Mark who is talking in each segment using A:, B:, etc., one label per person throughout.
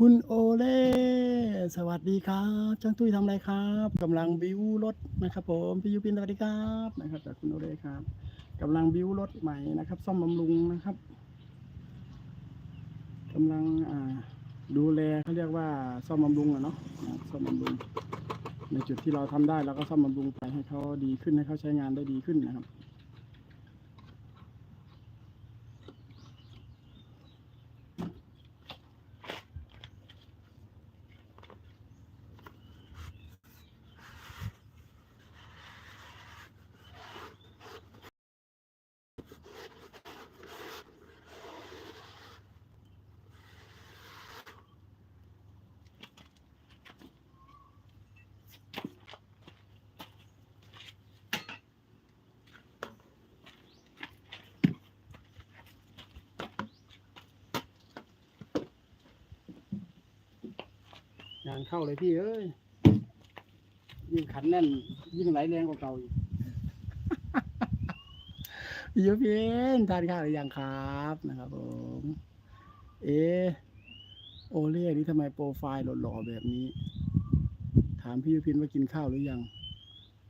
A: คุณโอเล่สวัสดีครับช่างตุ้ยทำอะไรครับกำลังบิวรถนะครับ ผมพี่ยูปินสวัสดีครับนะครับจากคุณโอเล่ครับกำลังบิวรถใหม่นะครับ ซ่อมบำรุงนะครับกำลังอ่าดูแลเขาเรียกว่าซ่อมบำรุงอะเนาะซ่อมบำรุงในจุดที่เราทำได้เราก็ซ่อมบำรุงไปให้เขาดีขึ้นให้เขาใช้งานได้ดีขึ้นนะครับ งานเข้าเลยพี่เอ้ยยิ่งขันแน่น ยิ่งไหลแรงกว่าเก่าอีกพี่ยุพินทานข้าวหรือยังครับนะครับผมเอโอเล่นี่ทำไมโปรไฟล์หล่อๆแบบนี้ ถามพี่ยุพินว่ากินข้าวหรือยัง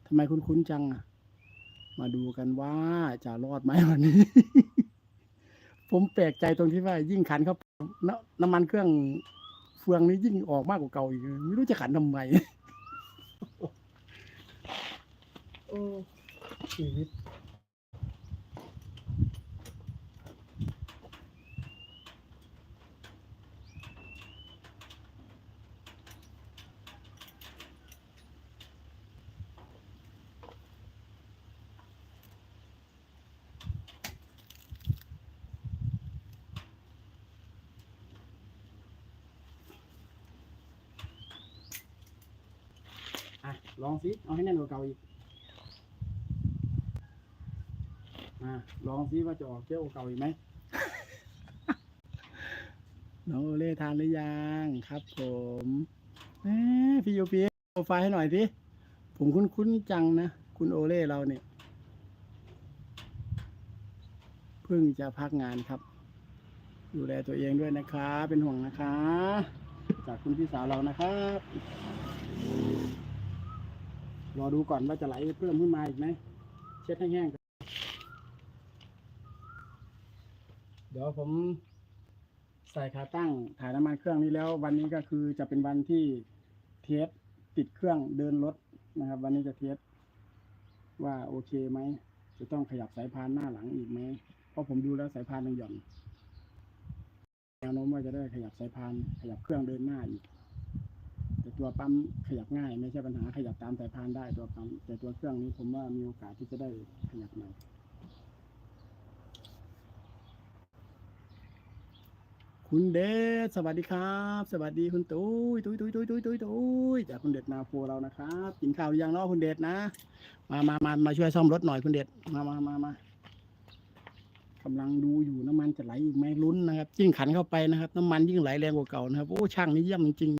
A: ทำไมคุ้นๆจังอะ มาดูกันว่าจะรอดไหมวันนี้ ผมแปลกใจตรงที่ว่ายิ่งขันเข้าไปน้ำมันเครื่อง ฟืองนี้ยิ่งออกมากกว่าเก่าอีกเลยไม่รู้จะขันทำไม โอ้ชีวิต ลองสิเอาให้แน่นกว่าเก่าอีกอะลองสิว่าจะออกเจ้ากว่าเก่าอีกไหม น้องโอเล่ทานหรือยังครับ ผมแหมพี่โยปีโปรไฟล์ให้หน่อยสิผมคุ้นๆจังนะ คุณโอเล่เราเนี่ยเพิ่งจะพักงานครับ ดูแลตัวเองด้วยนะคะ เป็นห่วงนะคะ จากคุณพี่สาวเรานะครับ รอดูก่อนว่าจะไหลเพิ่มขึ้นมาอีกไหมเช็ดให้แห้งก่อนเดี๋ยวผมใส่ขาตั้งถ่ายน้ำมันเครื่องนี้แล้ว วันนี้ก็คือจะเป็นวันที่เทสติดเครื่องเดินรถนะครับ วันนี้จะเทสว่าโอเคไหมจะต้องขยับสายพานหน้าหลังอีกไหมเพราะผมดูแล้วสายพานยังหย่อนแนวโน้มว่าจะได้ขยับสายพานขยับเครื่องเดินหน้าอีก ตัวปั๊มขยับง่าย ไม่ใช่ปัญหาขยับตามสายพานได้ตัวปั๊มแต่ตัวเครื่องนี้ผมว่ามีโอกาสที่จะได้ขยับหน่อยคุณเดชสวัสดีครับ สวัสดีคุณตุ้ยตุ้ยตุ้ยตุ้ยตุ้ยตุ้ยตุ้ยจากคุณเดชนาโฟเรานะครับกินข้าวหรือยังเนาะคุณเดชนะ มามามามาช่วยซ่อมรถหน่อยคุณเดชมามามามากำลังดูอยู่น้ำมันจะไหลอีกไหมลุ้นนะครับยิ่งขันเข้าไปนะครับ น้ำมันยิ่งไหลแรงกว่าเก่านะครับโอ้ช่างนี่เยี่ยมจริง